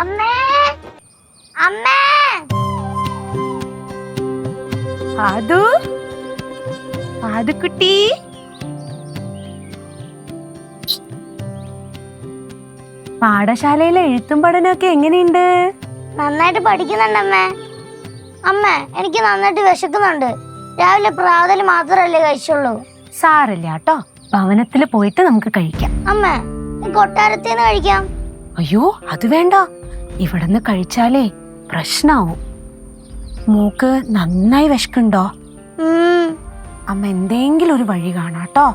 അമ്മേ അമ്മേ. ആദു ആദുക്കുട്ടി പാഠശാലയിലെ എഴുത്തും പഠനമൊക്കെ എങ്ങനെയുണ്ട്? നന്നായിട്ട് പഠിക്കുന്നുണ്ട് അമ്മേ. അമ്മേ എനിക്ക് നന്നായിട്ട് വിശക്കുന്നുണ്ട്. രാവിലെ പ്രാതൽ മാത്രമല്ലേ കഴിച്ചുള്ളൂ. സാറില്ല കേട്ടോ. ഭവനത്തിൽ പോയിട്ട് നമുക്ക് കഴിക്കാം. അമ്മ കൊട്ടാരത്തിൽ നിന്ന് കഴിക്കാം. അയ്യോ അത് വേണ്ട. ഇവിടുന്ന് കഴിച്ചാലേ പ്രശ്നാവും. മൂക്ക് നന്നായി വിശക്കുണ്ടോ അമ്മ എന്തെങ്കിലും ഒരു വഴി കാണാട്ടോ.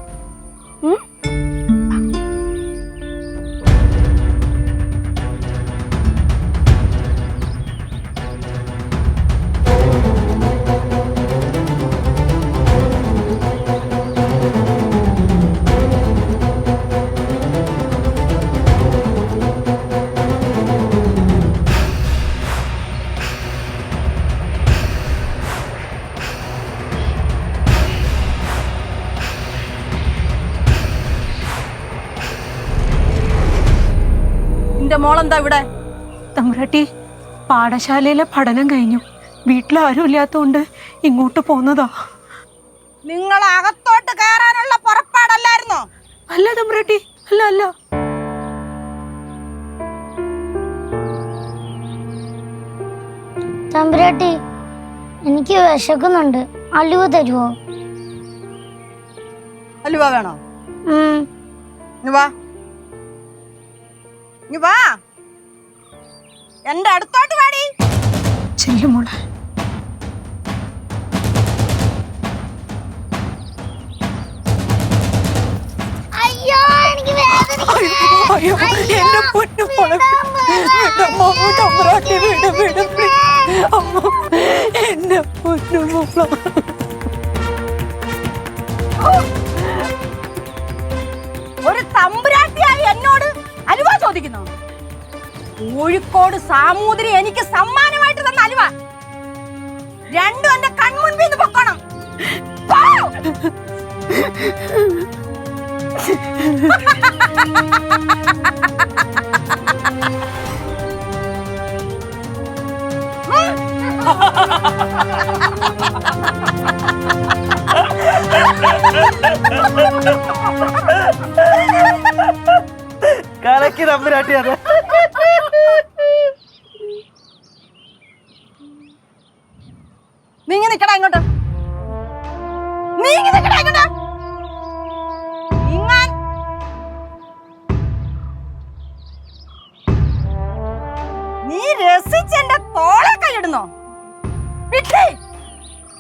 നിന്റെ മോളെന്താ ഇവിടെ? തമ്പുരാട്ടി പാഠശാലയിലെ പഠനം കഴിഞ്ഞു. വീട്ടിലാരും ഇല്ലാത്തതുകൊണ്ട് ഇങ്ങോട്ട് പോന്നതാ. നിങ്ങൾ അകത്തോട്ട് കയറാനുള്ള പുറപ്പാടല്ലായിരുന്നോ? അല്ല തമ്പുരാട്ടി അല്ല അല്ല. തമ്പുരാട്ടി എനിക്ക് വിശക്കുന്നുണ്ട്. അലുവ തരുവോ? അലുവ വേണോ? വാ. ഇങ്ങ് വാ. എന്റെ അടുത്തോട്ട് വാടി. ചെല്ലുമോളെ അയ്യോ എനിക്ക് വേദനിക്കുന്നു. അയ്യോ എന്റെ പൊന്നു മോളെ. അമ്മ തമ്പുരാട്ടി വിട് വിട് please. എന്റെ പൊന്നു മോളെ. ഒരു അലുവ ചോദിക്കുന്നു. കോഴിക്കോട് സാമൂതിരി എനിക്ക് സമ്മാനമായിട്ട് തന്ന അലുവ. രണ്ടും എന്റെ കൺമുൻപിൽ നിന്ന് പൊക്കണം. പോ! കലക്കി തമ്പുരാട്ടിയാണ് നീങ്ങി നിക്കടാ ഇങ്ങോട്ട് നീങ്ങി നിക്കടാ ഇങ്ങോട്ട് നീങ്ങാൻ നീ രസിച്ച് എന്റെ തോളെ കൈയിടുന്നോ?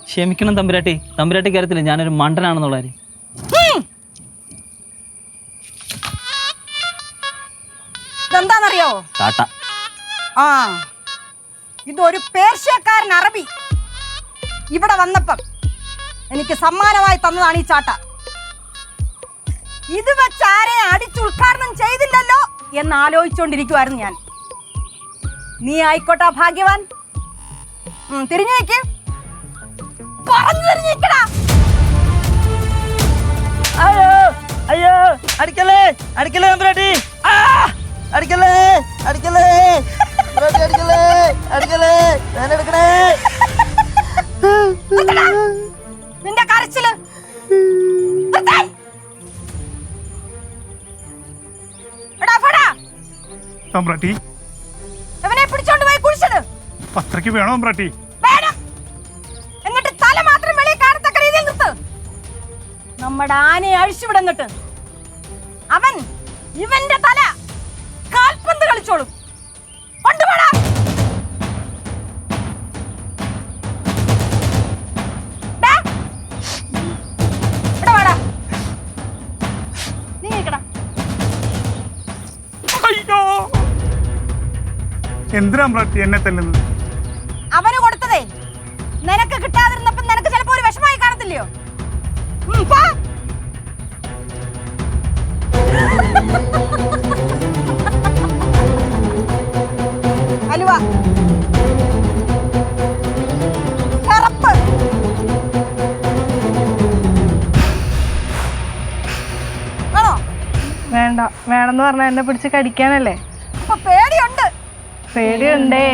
ക്ഷമിക്കണം തമ്പുരാട്ടി. തമ്പുരാട്ടി കാര്യത്തിൽ ഞാനൊരു മണ്ടനാണെന്നുള്ള കാര്യം. ടാട്ട ആ. ഇതൊരു പേർഷ്യക്കാരൻ അറബി. ഇവിടെ വന്നപ്പം എനിക്ക് സമ്മാനമായി തന്നതാണ് ഈ ചാട്ട. ഇത് വെച്ച് ആരെ അടിച്ചുദ്ഘാടനം ചെയ്തില്ലല്ലോ എന്ന് ആലോചിച്ചുകൊണ്ടിരിക്കുവായിരുന്നു ഞാൻ. നീ ആയിക്കോട്ടെ ഭാഗ്യവാൻ. തിരിഞ്ഞു നിൽക്ക് പറഞ്ഞു തിരിഞ്ഞു നിൽക്കടാ അയ്യോ അയ്യോ അടിക്കലേ അടിക്കല്ലേ തമ്പ്രാട്ടി അവനെ പിടിച്ചോണ്ട് പോയി കുഴിച്ചിട് അത്രയ്ക്ക് വേണോ തമ്പ്രാട്ടി വേണം. എന്നിട്ട് തല മാത്രം വെളിയിൽ കാണത്തക്ക രീതിയിൽ നിർത്ത് നമ്മുടെ ആനയെ അഴിച്ചുവിടന്നിട്ട് അവൻ ഇവന്റെ തല കാൽപന്ത് കളിച്ചോളും. കൊണ്ടുപോടാ. എന്തിനാ തമ്പ്രാട്ടി എന്നെ തല്ലുന്നത്? അവന് കൊടുത്തതേ. നിനക്ക് കിട്ടാതിരുന്നപ്പോ നിനക്ക് ചിലപ്പോ ഒരു വിഷമായി കാണത്തില്ലയോ. അലുവ. വേണ്ട. വേണമെന്ന് പറഞ്ഞാൽ എന്നെ പിടിച്ച് കടിക്കാനല്ലേ? അപ്പൊ പേടിയുണ്ട്. പേടിയുണ്ടേ?